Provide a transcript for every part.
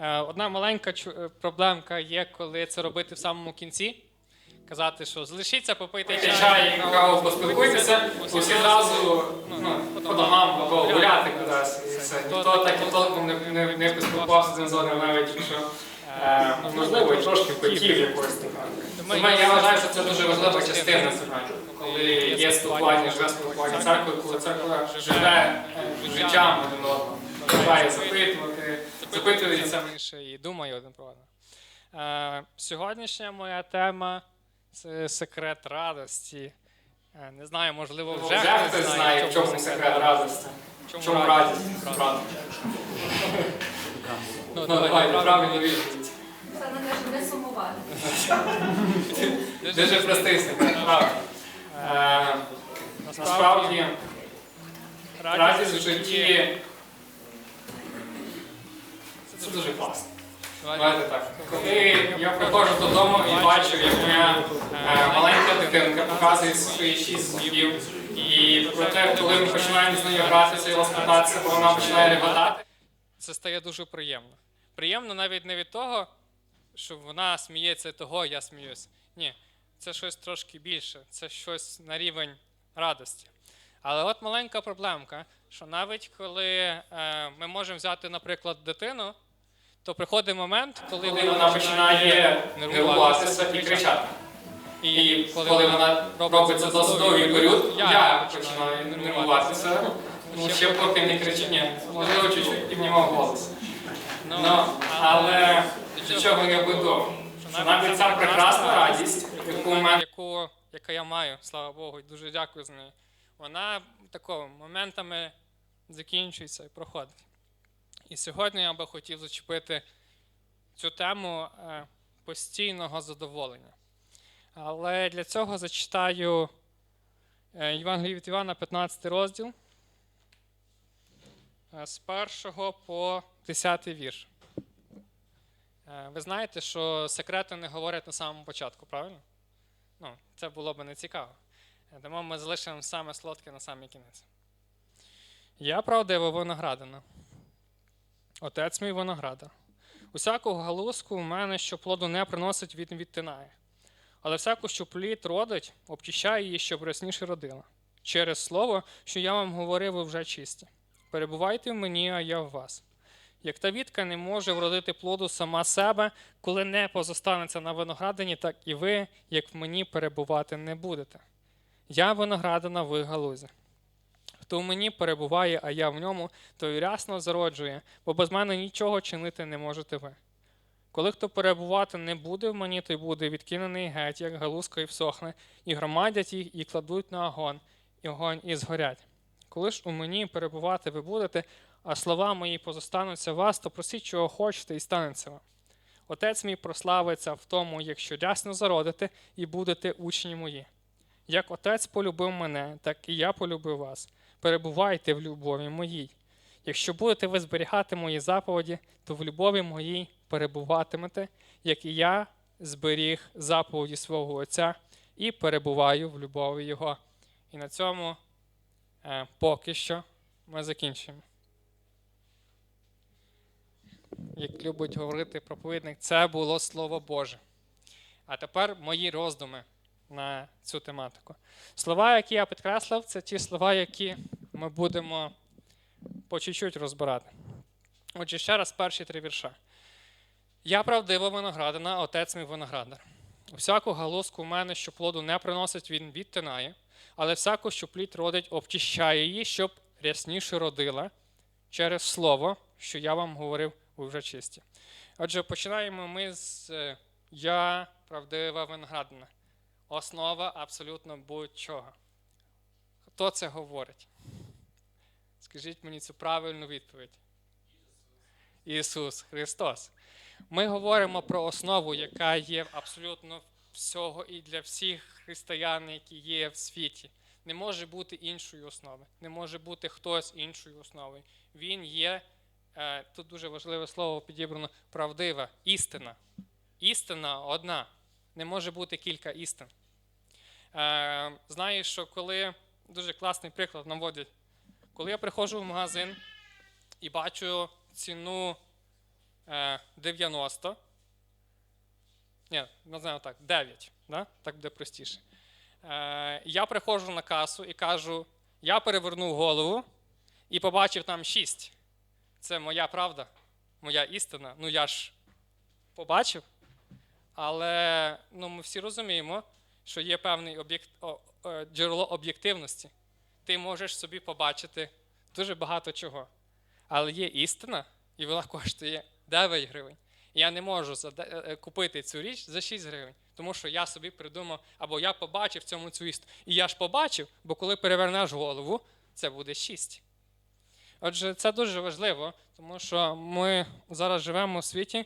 Е, Одна маленька е, проблемка є, коли це робити в самому кінці. Казати, що залишіться, попийте Пийте чай, чай, каву, поспілкуйтеся, усі зразу ну, по домам або гуляти. кудись. Ніхто так і толком не, не, не поспілкувався з одним, навіть якщо е, можливо і трошки хотів така. Тому я вважаю, що це дуже важлива частина себе, коли є спілкування, живе спілкування. Церкви, коли церква живе. життям. один одного, бажає запитувати, запитується. інше і думаю один про одного. Е, Сьогоднішня моя тема це секрет радості. Е, Не знаю, можливо, вже, Вже хтось знає, в чому секрет радості, в чому радість. Ну, Ну, давайте, правильно відповідь. Оксана каже, не сумувати. Дуже простий секрет. Е, Насправді, радість в житті це дуже класно. Давайте так. Коли я приходжу додому і бачу, як моя е, маленька дитинка показує свої шість зубів, і проте, коли ми починаємо з нею гратися і розкладатися, то вона починає реготати. Це стає дуже приємно. Приємно навіть не від того, що вона сміється і того, я сміюсь. Ні, це щось трошки більше, це щось на рівень радості. Але от маленька проблемка, що навіть коли е, ми можемо взяти, наприклад, дитину, то приходить момент, коли Коли вона починає нервуватися і кричати. І коли вона робить це досить довгий період, я починаю нервуватися. Ну, ще поки не кричить, ні, можливо, чуть-чуть піднімав голос. Ну, але до чого я веду? Що навіть ця прекрасна радість, яку мене яку, я маю, слава Богу, і дуже дякую за неї. Вона такого моментами закінчується і проходить. І сьогодні я би хотів зачепити цю тему е, постійного задоволення. Але для цього зачитаю е, від Івана, 15 розділ е, з 1 по 10 вірш. Ви знаєте, що секрети не говорять на самому початку, правильно? Ну, це було б не цікаво. Тому ми залишимо саме солодке на самий кінець. Я правдива виноградина. Отець мій виноградар. Усяку галузку в мене, що плоду не приносить, він відтинає. Але всяку, що плід родить, обчищає її, щоб рясніше родила. Через слово, що я вам говорив, ви вже чисті. Перебувайте в мені, а я в вас. Як та вітка не може вродити плоду сама себе, коли не позостанеться на виноградині, так і ви, як в мені, перебувати не будете. Я виноградина, ви галузі. Хто в мені перебуває, а я в ньому, той рясно зароджує, бо без мене нічого чинити не можете ви. Коли хто перебувати не буде в мені, той буде відкинений геть, як галузка і всохне, і громадять їх, і кладуть на огонь, і огонь і згорять. Коли ж у мені перебувати ви будете, а слова мої позостануться вас, то просіть, чого хочете, і станеться вам. Отець мій прославиться в тому, якщо рясно зародите і будете учні мої. Як отець полюбив мене, так і я полюбив вас. Перебувайте в любові моїй. Якщо будете ви зберігати мої заповіді, то в любові моїй перебуватимете, як і я зберіг заповіді свого Отця і перебуваю в любові Його. І на цьому е, поки що ми закінчимо. Як любить говорити проповідник, це було Слово Боже. А тепер мої роздуми на цю тематику. Слова, які я підкреслив, це ті слова, які ми будемо по чуть-чуть розбирати. Отже, ще раз перші три вірша. Я правдива виноградина, отець мій виноградар. Всяку галузку в мене, що плоду не приносить, він відтинає, але всяку, що плід родить, обчищає її, щоб рясніше родила через слово, що я вам говорив, ви вже чисті. Отже, починаємо ми з е, я правдива виноградина. Основа абсолютно будь-чого. Хто це говорить? Скажіть мені цю правильну відповідь. Ісус Христос. Ми говоримо про основу, яка є абсолютно всього і для всіх християн, які є в світі. Не може бути іншої основи, не може бути хтось іншою основою. Він є, е, тут дуже важливе слово підібрано, правдива, істина. Істина одна. Не може бути кілька істин. Е, Знаю, що коли дуже класний приклад наводять, коли я приходжу в магазин і бачу ціну е, 90. Ні, не знаю так, 9. Да? Так буде простіше. Е, я приходжу на касу і кажу: я перевернув голову і побачив там 6. Це моя правда, моя істина. Ну я ж побачив. Але ну, ми всі розуміємо, що є певне об'єкт, е, джерело об'єктивності. Ти можеш собі побачити дуже багато чого. Але є істина, і вона коштує 9 гривень. Я не можу де- е, купити цю річ за 6 гривень, тому що я собі придумав, або я побачив цьому цю істину. І я ж побачив, бо коли перевернеш голову, це буде 6. Отже, це дуже важливо, тому що ми зараз живемо у світі,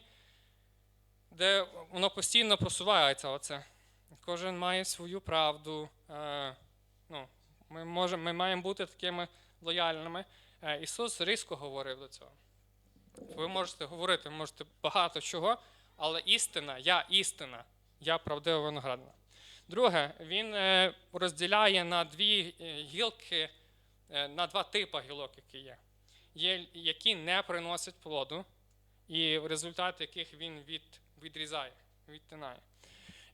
де воно постійно просувається. Оце. Кожен має свою правду. Е, ну, ми, можемо, ми маємо бути такими лояльними. Е, Ісус різко говорив до цього. Ви можете говорити, можете багато чого, але істина, я істина, я правдива виноградна. Друге, він е, розділяє на дві е, гілки, на два типи гілок, які є. Є, які не приносять плоду, і в яких він від, відрізає, відтинає.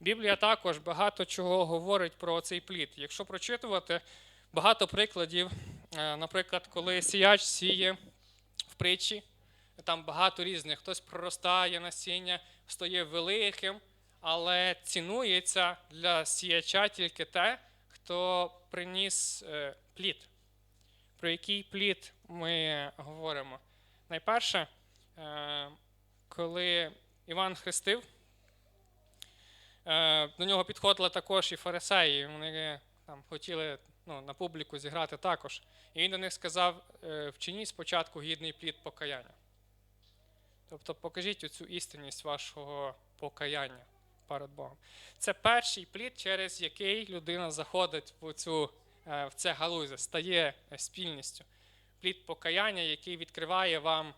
Біблія також багато чого говорить про цей плід. Якщо прочитувати багато прикладів, е, наприклад, коли сіяч сіє в притчі, там багато різних, хтось проростає насіння, стає великим, але цінується для сіяча тільки те, хто приніс е, плід. Про який плід ми говоримо? Найперше, е, коли Іван хрестив, до нього підходили також і фарисеї. Вони е, там хотіли ну, на публіку зіграти також. І він до них сказав: е, вчиніть спочатку гідний плід покаяння. Тобто покажіть оцю істинність вашого покаяння перед Богом. Це перший плід, через який людина заходить в, цю, е, в це галузя, стає е, спільністю. Плід покаяння, який відкриває вам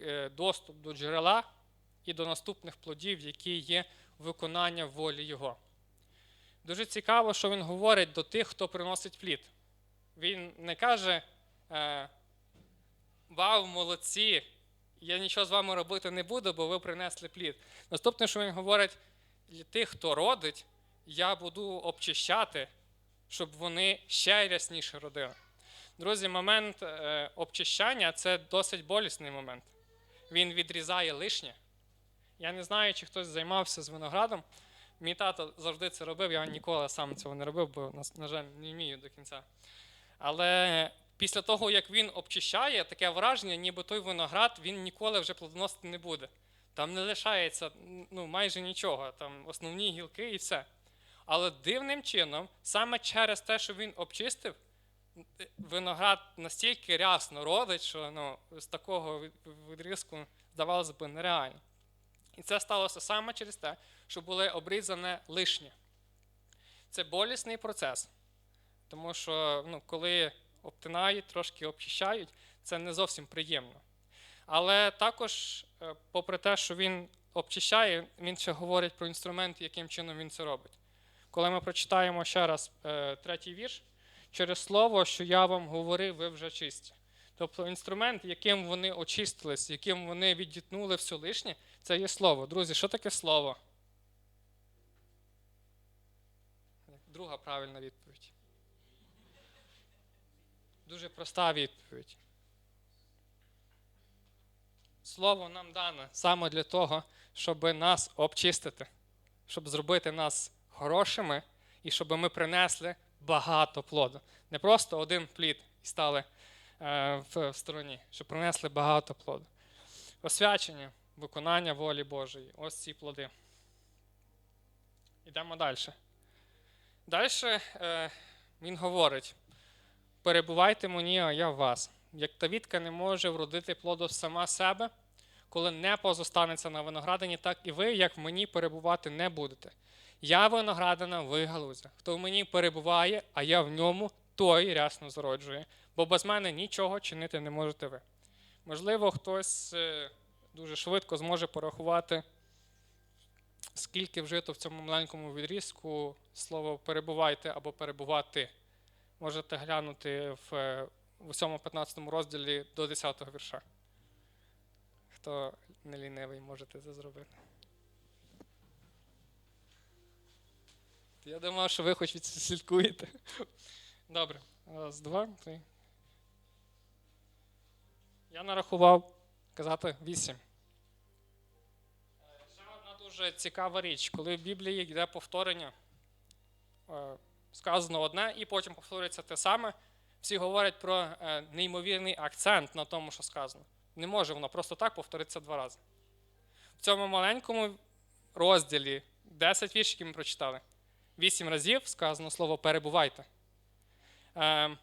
е, доступ до джерела і до наступних плодів, які є виконання волі Його. Дуже цікаво, що він говорить до тих, хто приносить плід. Він не каже: е, Вау, молодці! Я нічого з вами робити не буду, бо ви принесли плід. Наступне, що він говорить, для тих, хто родить, я буду обчищати, щоб вони ще рясніше родили. Друзі, момент е, обчищання це досить болісний момент. Він відрізає лишнє. Я не знаю, чи хтось займався з виноградом. Мій тато завжди це робив, я ніколи сам цього не робив, бо, на, жаль, не вмію до кінця. Але після того, як він обчищає, таке враження, ніби той виноград він ніколи вже плодоносити не буде. Там не лишається ну, майже нічого, там основні гілки і все. Але дивним чином, саме через те, що він обчистив, виноград настільки рясно родить, що ну, з такого відрізку, здавалося б, нереально. І це сталося саме через те, що були обрізане лишнє. Це болісний процес. Тому що ну, коли обтинають, трошки обчищають, це не зовсім приємно. Але також, е, попри те, що він обчищає, він ще говорить про інструмент, яким чином він це робить. Коли ми прочитаємо ще раз е, третій вірш, через слово, що я вам говорив, ви вже чисті. Тобто інструмент, яким вони очистились, яким вони відітнули все лишнє, це є слово. Друзі, що таке слово? Друга правильна відповідь. Дуже проста відповідь. Слово нам дане саме для того, щоб нас обчистити, щоб зробити нас хорошими і щоб ми принесли багато плоду. Не просто один плід і стали в, в стороні, щоб принесли багато плоду. Освячення, виконання волі Божої. Ось ці плоди. Йдемо далі. Далі е, він говорить: перебувайте мені, а я в вас. Як та вітка не може вродити плоду сама себе, коли не позостанеться на виноградині, так і ви, як в мені, перебувати не будете. Я виноградина, ви галузя. Хто в мені перебуває, а я в ньому, той рясно зароджує, бо без мене нічого чинити не можете ви. Можливо, хтось е, дуже швидко зможе порахувати, скільки вжито в цьому маленькому відрізку слово перебувайте або перебувати. Можете глянути в, е, в усьому 15 розділі до 10 вірша. хто не лінивий, можете це зробити. Я думав, що ви хоч відслідкуєте. Добре. Раз, два, три. Я нарахував казати вісім. Е, Ще одна дуже цікава річ, коли в Біблії йде повторення, е, сказано одне, і потім повторюється те саме. Всі говорять про е, неймовірний акцент на тому, що сказано. Не може воно просто так повторитися два рази. В цьому маленькому розділі 10 віршиків ми прочитали. Вісім разів сказано слово перебувайте. Е,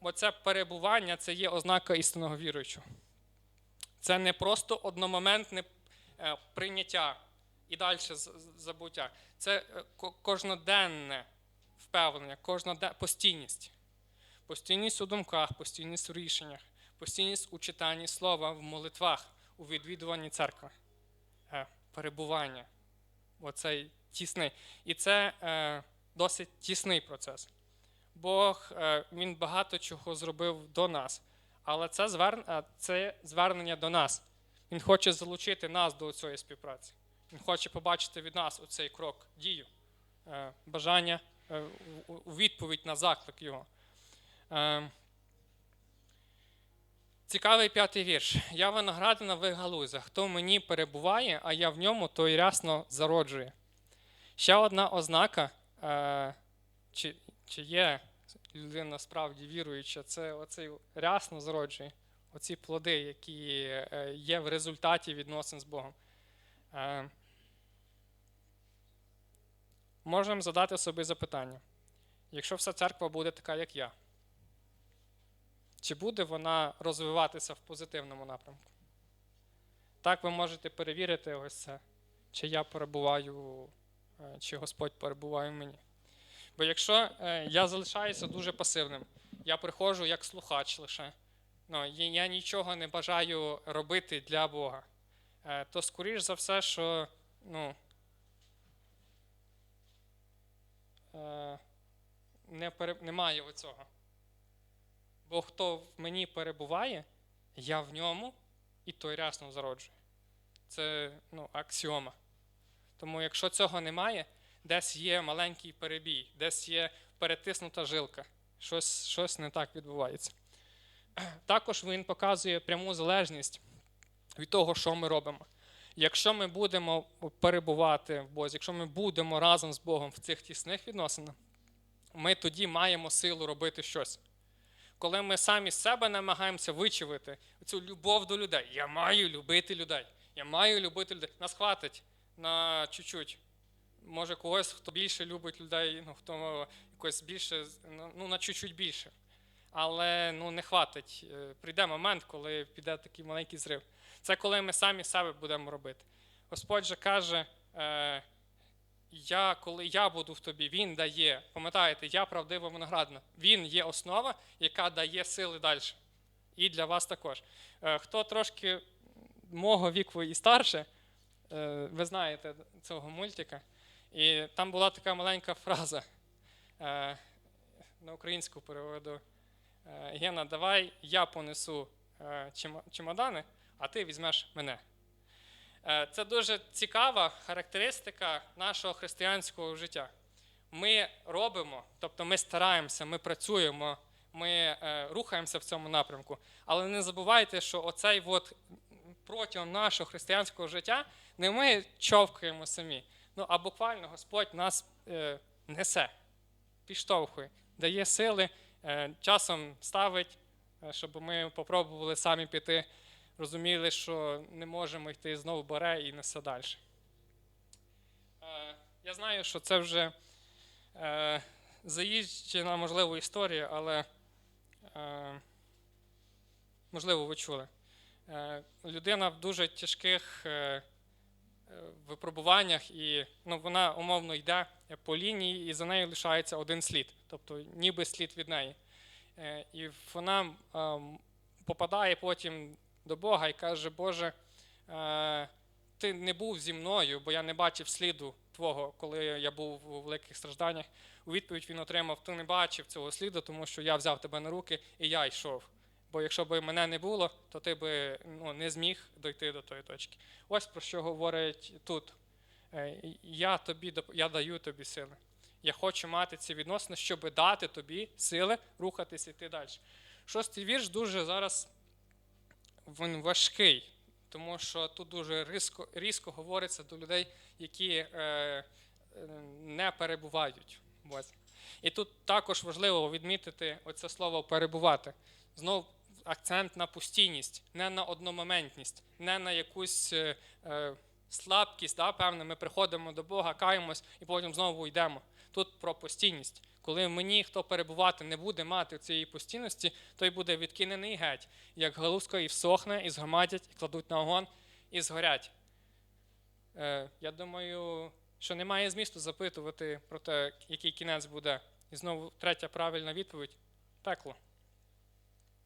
Оце перебування це є ознака істинного віруючого. Це не просто одномоментне е, прийняття і далі забуття. Це е, кожноденне впевнення, кожноденна постійність. Постійність у думках, постійність у рішеннях, постійність у читанні слова, в молитвах, у відвідуванні церкви. Перебування. Оцей тісний. І це досить тісний процес. Бог е, він багато чого зробив до нас, але це, звер... е, це звернення до нас. Він хоче залучити нас до цієї співпраці. Він хоче побачити від нас оцей крок, дію, е, бажання у- відповідь на заклик його. Цікавий п'ятий вірш. Я виноградина в галузях. Хто мені перебуває, а я в ньому, той рясно зароджує. Ще одна ознака, чи, чи є людина справді віруюча, це оцей рясно зароджує, оці плоди, які е, є в результаті відносин з Богом. Е, можемо задати собі запитання: якщо вся церква буде така, як я, чи буде вона розвиватися в позитивному напрямку? Так ви можете перевірити ось це, чи я перебуваю, е, чи Господь перебуває в мені. Бо якщо е, я залишаюся дуже пасивним, я приходжу як слухач лише, ну, я нічого не бажаю робити для Бога, е, то скоріш за все, що ну, е, не пере, немає оцього. Бо хто в мені перебуває, я в ньому і той рясно зароджує. Це ну, аксіома. Тому якщо цього немає, десь є маленький перебій, десь є перетиснута жилка, щось, щось не так відбувається. Також він показує пряму залежність від того, що ми робимо. Якщо ми будемо перебувати в Бозі, якщо ми будемо разом з Богом в цих тісних відносинах, ми тоді маємо силу робити щось. Коли ми самі себе намагаємося вичавити цю любов до людей. Я маю любити людей. Я маю любити людей. Нас хватить на чуть-чуть. Може, когось, хто більше любить людей, ну, хто якось більше, ну, на чуть-чуть більше. Але ну, не хватить. Е, Прийде момент, коли піде такий маленький зрив. Це коли ми самі себе будемо робити. Господь же каже, е, я, коли я буду в тобі, він дає. Пам'ятаєте, я правдива виноградна. Він є основа, яка дає сили далі. І для вас також. Е, Хто трошки мого віку і старше, ви знаєте цього мультика. І там була така маленька фраза е, на українську переводу. Е, Гена, давай я понесу е, чемодани, а ти візьмеш мене. Це дуже цікава характеристика нашого християнського життя. Ми робимо, тобто ми стараємося, ми працюємо, ми рухаємося в цьому напрямку. Але не забувайте, що оцей от протягом нашого християнського життя не ми човкаємо самі. Ну, а буквально Господь нас е, несе, підштовхує, дає сили, е, часом ставить, е, щоб ми попробували самі піти розуміли, що не можемо йти, знову бере і несе далі. Е, Я знаю, що це вже е, заїжджена, можливо, історія, але е, можливо, ви чули. Е, Людина в дуже тяжких е, випробуваннях, і ну, вона умовно йде по лінії, і за нею лишається один слід, тобто ніби слід від неї. Е, І вона ем, попадає потім до Бога і каже, Боже, е, ти не був зі мною, бо я не бачив сліду Твого, коли я був у великих стражданнях. У відповідь він отримав: Ти не бачив цього сліду, тому що я взяв тебе на руки і я йшов. Бо якщо б мене не було, то ти би ну, не зміг дойти до тої точки. Ось про що говорить тут. Е, Я, тобі, я даю тобі сили. Я хочу мати ці відносини, щоб дати тобі сили рухатися і йти далі. Шостий вірш дуже зараз він важкий, тому що тут дуже різко, різко говориться до людей, які е, е, не перебувають. І тут також важливо відмітити оце слово перебувати. Знов акцент на постійність, не на одномоментність, не на якусь е, е, слабкість. Да, певне, ми приходимо до Бога, каємось і потім знову йдемо. Тут про постійність. Коли мені хто перебувати не буде мати цієї постійності, той буде відкинений геть, як галузка і всохне, і згромадять, і кладуть на огонь, і згорять. Е, я думаю, що немає змісту запитувати про те, який кінець буде. І знову третя правильна відповідь пекло.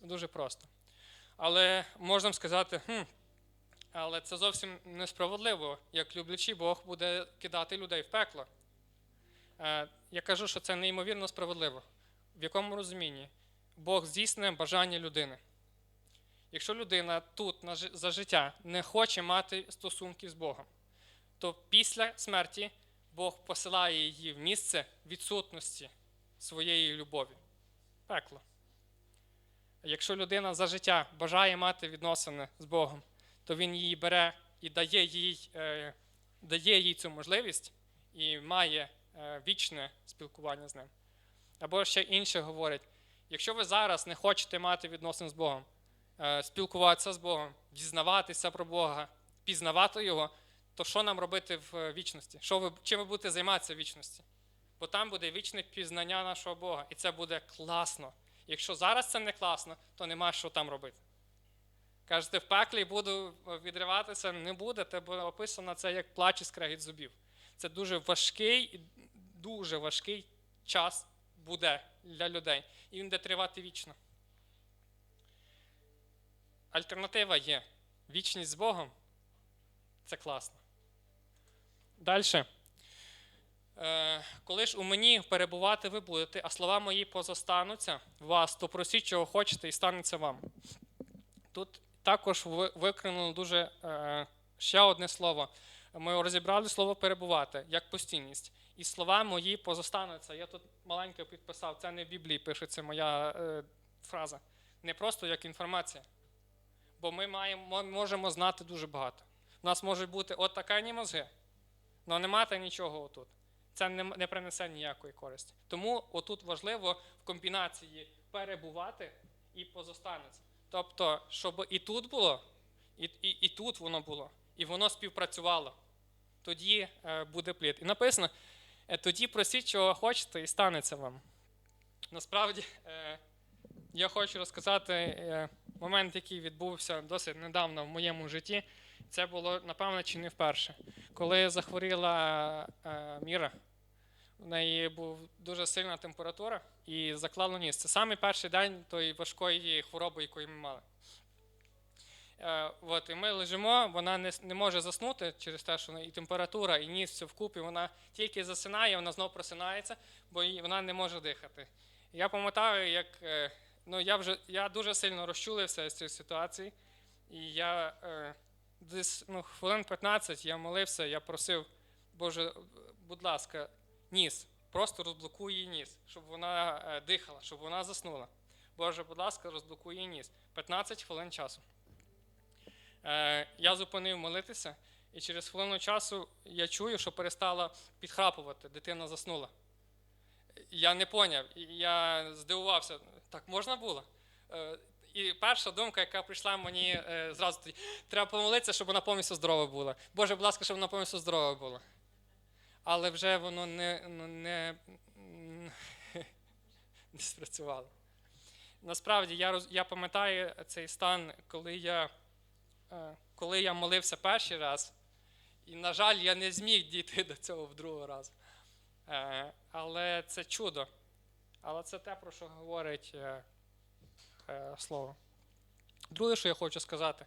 Це дуже просто. Але можна сказати, хм, але це зовсім несправедливо, як люблячий Бог буде кидати людей в пекло. Е, Я кажу, що це неймовірно справедливо. В якому розумінні? Бог здійснює бажання людини. Якщо людина тут за життя не хоче мати стосунків з Богом, то після смерті Бог посилає її в місце відсутності своєї любові. Пекло. Якщо людина за життя бажає мати відносини з Богом, то він її бере і дає їй, е, дає їй цю можливість і має е, вічне спілкування з ним. Або ще інше говорить: якщо ви зараз не хочете мати відносин з Богом, е, спілкуватися з Богом, дізнаватися про Бога, пізнавати Його, то що нам робити в вічності? Що ви, чим ви будете займатися в вічності? Бо там буде вічне пізнання нашого Бога, і це буде класно. Якщо зараз це не класно, то нема що там робити. Кажете, в пеклі буду відриватися, не будете, бо описано це як плач і скрегіт зубів. Це дуже важкий, дуже важкий час буде для людей. І він буде тривати вічно. Альтернатива є. Вічність з Богом це класно. Далі. Е, коли ж у мені перебувати ви будете, а слова мої позостануться вас, то просіть, чого хочете, і станеться вам. Тут також ви- дуже е, ще одне слово. Ми розібрали слово перебувати як постійність. І слова мої позостануться. Я тут маленько підписав, це не в Біблії пишеться моя е, фраза. Не просто як інформація. Бо ми маємо, можемо знати дуже багато. У нас можуть бути от така мозги, але не мати нічого отут. Це не, не принесе ніякої користі. Тому отут важливо в комбінації перебувати і позостанеться. Тобто, щоб і тут було, і, і, і тут воно було, і воно співпрацювало. Тоді е, буде плід. І написано: е, тоді просіть, чого хочете, і станеться вам. Насправді, е, я хочу розказати момент, який відбувся досить недавно в моєму житті. Це було, напевно, чи не вперше. Коли захворіла е, Міра, в неї була дуже сильна температура і заклало ніс. Це самий перший день тої важкої хвороби, якої ми мали. Е, от, і ми лежимо, вона не, не може заснути через те, що і температура, і ніс все вкупі. Вона тільки засинає, вона знов просинається, бо їй- вона не може дихати. Я пам'ятаю, як е, ну, я вже я дуже сильно розчулився з цієї ситуації. І я е, десь ну, хвилин 15 я молився, я просив, Боже, будь ласка, ніс, просто розблокуй її ніс, щоб вона е, дихала, щоб вона заснула. Боже, будь ласка, розблокуй її ніс. 15 хвилин часу. Е, я зупинив молитися, і через хвилину часу я чую, що перестала підхрапувати, дитина заснула. Я не поняв, я здивувався, так можна було? І перша думка, яка прийшла мені е, зразу тоді, треба помолитися, щоб вона повністю здорова була. Боже, будь ласка, щоб вона повністю здорова була. Але вже воно не, ну, не, не спрацювало. Насправді, я, роз, я пам'ятаю цей стан, коли я, е, коли я молився перший раз, і, на жаль, я не зміг дійти до цього в другий раз. Е, Але це чудо. Але це те, про що говорить слово. Друге, що я хочу сказати,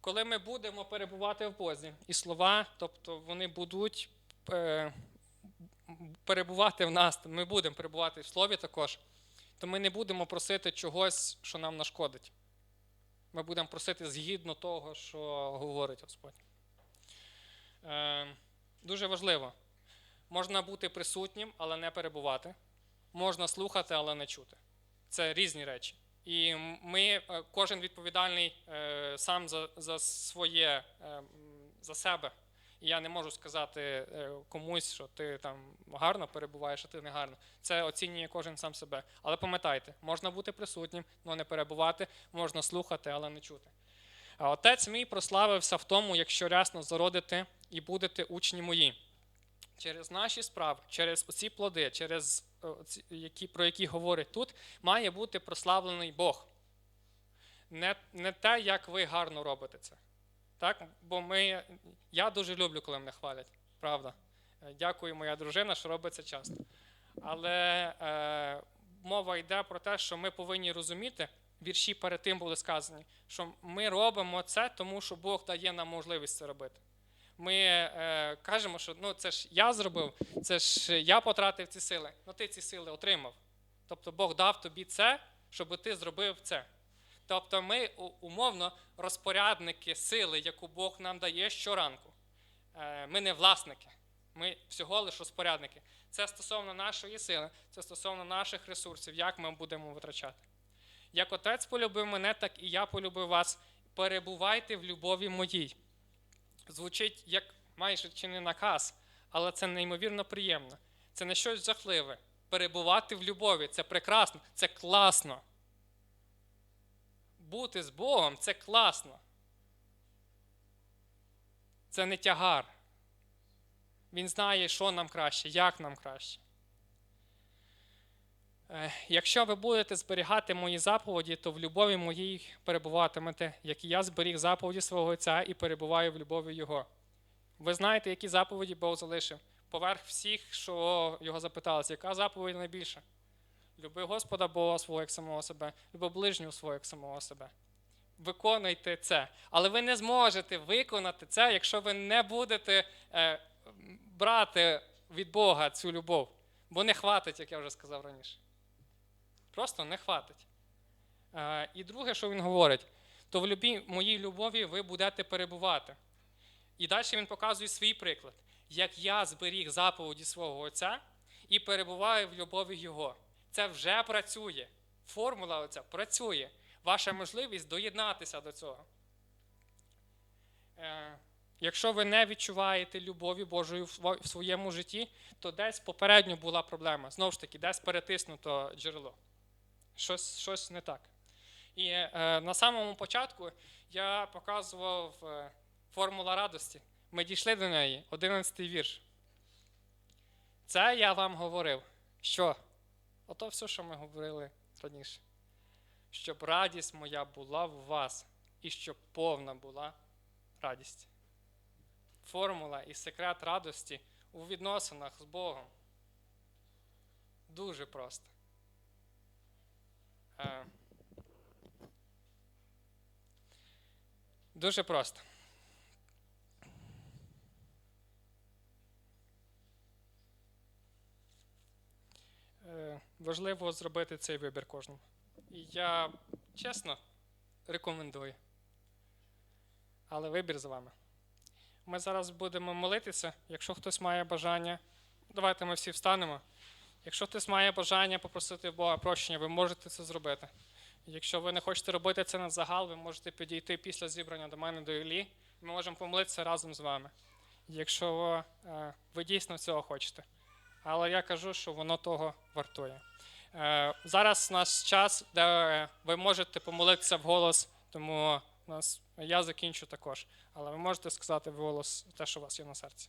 коли ми будемо перебувати в Бозі, і слова, тобто вони будуть е, перебувати в нас, ми будемо перебувати в слові також, то ми не будемо просити чогось, що нам нашкодить. Ми будемо просити згідно того, що говорить Господь. Е, дуже важливо. Можна бути присутнім, але не перебувати. Можна слухати, але не чути. Це різні речі. І ми, е, кожен відповідальний е, сам за, за своє, е, за себе. І я не можу сказати комусь, що ти там гарно перебуваєш, а ти не гарно. Це оцінює кожен сам себе. Але пам'ятайте, можна бути присутнім, але не перебувати, можна слухати, але не чути. Отець мій прославився в тому, якщо рясно зародите і будете учні мої. Через наші справи, через оці плоди, через які, про які говорить тут, має бути прославлений Бог. Не, не те, як ви гарно робите це. Так? Бо ми, я дуже люблю, коли мене хвалять. Правда. Е, Дякую, моя дружина, що робить це часто. Але е, мова йде про те, що ми повинні розуміти, вірші перед тим були сказані, що ми робимо це, тому що Бог дає нам можливість це робити. Ми е, кажемо, що ну, це ж я зробив, це ж я потратив ці сили. Ну ти ці сили отримав. Тобто Бог дав тобі це, щоб ти зробив це. Тобто ми умовно розпорядники сили, яку Бог нам дає щоранку. Е, Ми не власники, ми всього лише розпорядники. Це стосовно нашої сили, це стосовно наших ресурсів, як ми будемо витрачати. Як отець полюбив мене, так і я полюбив вас. Перебувайте в любові моїй. Звучить як майже чи не наказ, але це неймовірно приємно. Це не щось жахливе. Перебувати в любові це прекрасно, це класно. Бути з Богом це класно. Це не тягар. Він знає, що нам краще, як нам краще. Е, Якщо ви будете зберігати мої заповіді, то в любові моїй перебуватимете, як і я зберіг заповіді свого Отця і перебуваю в любові Його. Ви знаєте, які заповіді Бог залишив? Поверх всіх, що його запиталися, яка заповідь найбільша? Люби Господа Бога свого як самого себе, люби ближнього свого як самого себе. Виконуйте це. Але ви не зможете виконати це, якщо ви не будете е, брати від Бога цю любов. Бо не хватить, як я вже сказав раніше. Просто не хватить. Е, і друге, що він говорить, то в любі, моїй любові ви будете перебувати. І далі він показує свій приклад, як я зберіг заповіді свого Отця і перебуваю в любові Його. Це вже працює. Формула оця працює. Ваша можливість доєднатися до цього. Е, якщо ви не відчуваєте любові Божої в своєму житті, то десь попередньо була проблема. Знову ж таки, десь перетиснуто джерело. Щось, щось не так. І е, на самому початку я показував е, формула радості. Ми дійшли до неї, 11 вірш. Це я вам говорив. Що? Ото все, що ми говорили раніше. Щоб радість моя була в вас, і щоб повна була радість. Формула і секрет радості у відносинах з Богом. Дуже просто. Е, Дуже просто. Е, Важливо зробити цей вибір кожному. Я чесно рекомендую. Але вибір за вами. Ми зараз будемо молитися. Якщо хтось має бажання, давайте ми всі встанемо. Якщо хтось має бажання попросити в Бога прощення, ви можете це зробити. Якщо ви не хочете робити це на загал, ви можете підійти після зібрання до мене до Іллі. Ми можемо помолитися разом з вами. Якщо е, ви дійсно цього хочете. Але я кажу, що воно того вартує. Е, зараз у нас час, де ви можете помолитися вголос, тому у нас, я закінчу також. Але ви можете сказати вголос те, що у вас є на серці.